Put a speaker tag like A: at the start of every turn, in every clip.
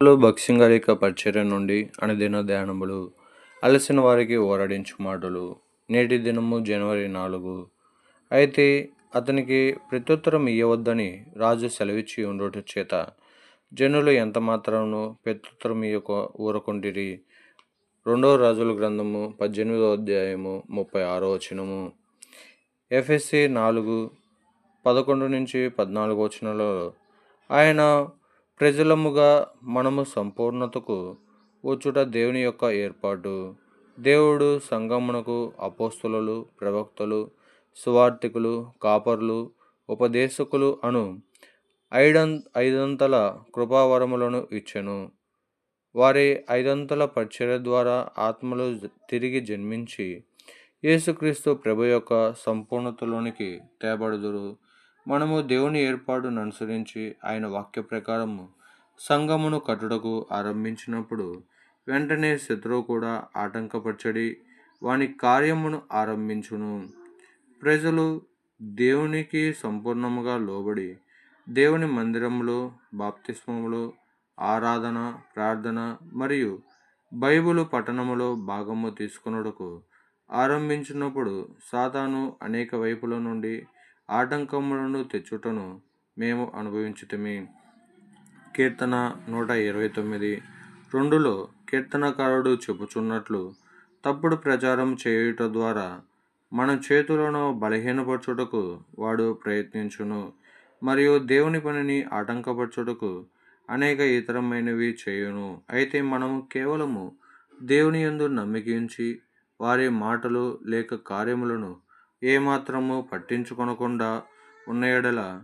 A: లో యొక్క పరిచర్య నుండి అనుదిన ధ్యానములు అలసిన వారికి ఓరడించు మాటలు. నేటి దినము జనవరి నాలుగు. అయితే అతనికి ప్రత్యుత్తరం ఇయ్యవద్దని రాజు సెలవిచ్చి ఉండటం చేత జనులు ఎంత మాత్రమును ప్రత్యుత్తరం ఇయ్యక ఊరకుంటిరి రెండవ రాజుల గ్రంథము పద్దెనిమిదవ అధ్యాయము ముప్పై ఆరో వచనము. ఎఫ్ఎస్సి నాలుగు పదకొండు నుంచి పద్నాలుగు వచనంలో ఆయన ప్రజలముగా మనము సంపూర్ణతకు వచ్చుట దేవుని యొక్క ఏర్పాటు. దేవుడు సంగమునకు అపోస్తులు ప్రవక్తలు సువార్థికులు కాపర్లు ఉపదేశకులు అను ఐదం ఐదంతల కృపావరములను ఇచ్చెను. వారి ఐదంతల పరిచర్య ద్వారా ఆత్మలు తిరిగి జన్మించి యేసుక్రీస్తు ప్రభు యొక్క సంపూర్ణతలోనికి తేబడుదురు. మనము దేవుని ఏర్పాటును అనుసరించి ఆయన వాక్య ప్రకారము సంఘమును కట్టుటకు ఆరంభించినప్పుడు వెంటనే శత్రువు కూడా ఆటంకపరచడి వాని కార్యమును ఆరంభించును. ప్రజలు దేవునికి సంపూర్ణముగా లోబడి దేవుని మందిరములో బాప్తిస్మములో ఆరాధన ప్రార్థన మరియు బైబిల్ పఠనములో భాగము తీసుకున్నటకు ఆరంభించినప్పుడు సాతాను అనేక వైపుల నుండి ఆటంకములను తెచ్చుటను మేము అనుభవించుతమే కీర్తన నూట ఇరవై తొమ్మిది. రెండులో కీర్తనకారుడు చెప్పుచున్నట్లు తప్పుడు ప్రచారం చేయుట ద్వారా మన చేతులను బలహీనపరచుటకు వాడు ప్రయత్నించును మరియు దేవుని పనిని ఆటంకపరచుటకు అనేక ఇతరమైనవి చేయును. అయితే మనము కేవలము దేవుని యందు నమ్మికించి వారి మాటలు లేక కార్యములను ఏమాత్రము పట్టించుకొనకుండా ఉన్న యెడల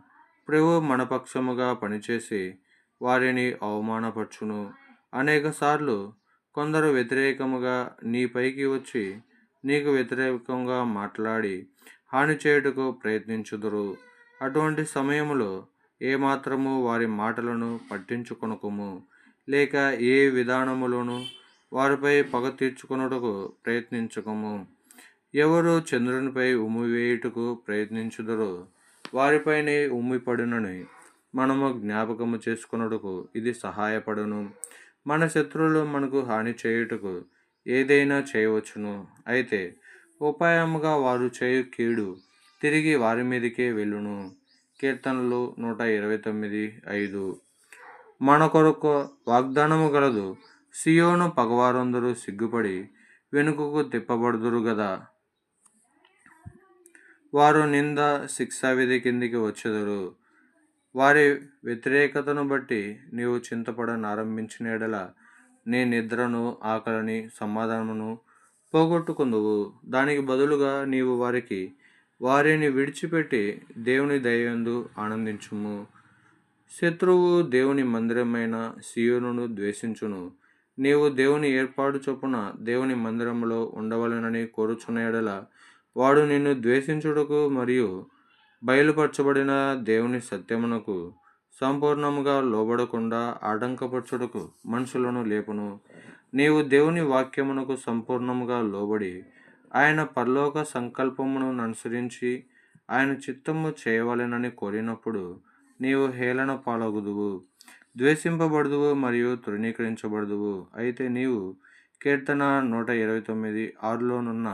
A: ప్రభు మన పక్షముగా పనిచేసి వారిని అవమానపరచును. అనేకసార్లు కొందరు వ్యతిరేకముగా నీ పైకి వచ్చి నీకు వ్యతిరేకంగా మాట్లాడి హాని చేయుటకు ప్రయత్నించుదురు. అటువంటి సమయంలో ఏమాత్రము వారి మాటలను పట్టించుకొనకము. లేక ఏ విధానములోనూ వారిపై పగ తీర్చుకొనుటకు ప్రయత్నించకము. ఎవరు చంద్రునిపై ఉమ్మి వేయుటకు ప్రయత్నించుదరో వారిపైనే ఉమ్మిపడునని మనము జ్ఞాపకము చేసుకొనుటకు ఇది సహాయపడును. మన శత్రువులు మనకు హాని చేయుటకు ఏదైనా చేయవచ్చును. అయితే ఉపాయముగా వారు చేయు కీడు తిరిగి వారి మీదకే వెళ్ళును. కీర్తనలు నూట ఇరవై తొమ్మిది ఐదు. మన కొరకు వాగ్దానము గలదు. సియోను పగవారందరూ సిగ్గుపడి వెనుకకు తిప్పబడుదురు గదా. వారు నింద శిక్షావిధి కిందికి వచ్చెదరు. వారి వ్యతిరేకతను బట్టి నీవు చింతపడనారంభించిన ఎడల నీ నిద్రను ఆకలిని సమాధానమును పోగొట్టుకుందువు. దానికి బదులుగా నీవు వారికి వారిని విడిచిపెట్టి దేవుని దయందు ఆనందించుము. శత్రువు దేవుని మందిరమైన సియోనును ద్వేషించును. నీవు దేవుని ఏర్పాటు చొప్పున దేవుని మందిరంలో ఉండవలనని కోరుచున్న ఎడల వాడు నిన్ను ద్వేషించుటకు మరియు బయలుపరచబడిన దేవుని సత్యమునకు సంపూర్ణముగా లోబడకుండా ఆటంకపరచుటకు మనుషులను లేపును. నీవు దేవుని వాక్యమునకు సంపూర్ణముగా లోబడి ఆయన పరలోక సంకల్పమును అనుసరించి ఆయన చిత్తము చేయవలెనని కోరినప్పుడు నీవు హేళన పాలగుదువు ద్వేషింపబడుదువు మరియు తృణీకరించబడుదువు. అయితే నీవు కీర్తన నూట ఇరవై తొమ్మిది ఆరులోనున్న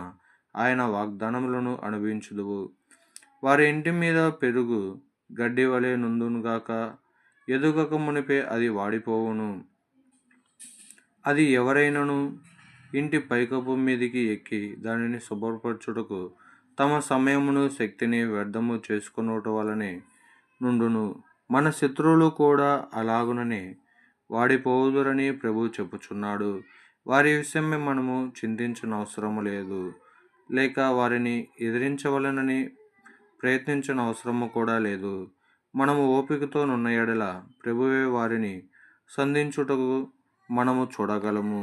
A: ఆయన వాగ్దానములను అనుభవించుదువు. వారి ఇంటి మీద పెరుగు గడ్డి వలె నుందునుగాక ఎదుగక మునిపే అది వాడిపోవును. అది ఎవరైనను ఇంటి పైకప్పు మీదికి ఎక్కి దానిని శుభ్రపరచుటకు తమ సమయమును శక్తిని వ్యర్థము చేసుకున్నట వలనే నుండును. మన శత్రువులు కూడా అలాగుననే వాడిపోవుదురని ప్రభు చెప్పుచున్నాడు. వారి విషయమే మనము చింతించిన అవసరము లేదు. లేక వారిని ఎదిరించవలనని ప్రయత్నించిన అవసరము కూడా లేదు. మనము ఓపికతో నున్న ఎడల ప్రభువే వారిని సంధించుటకు మనము చూడగలము.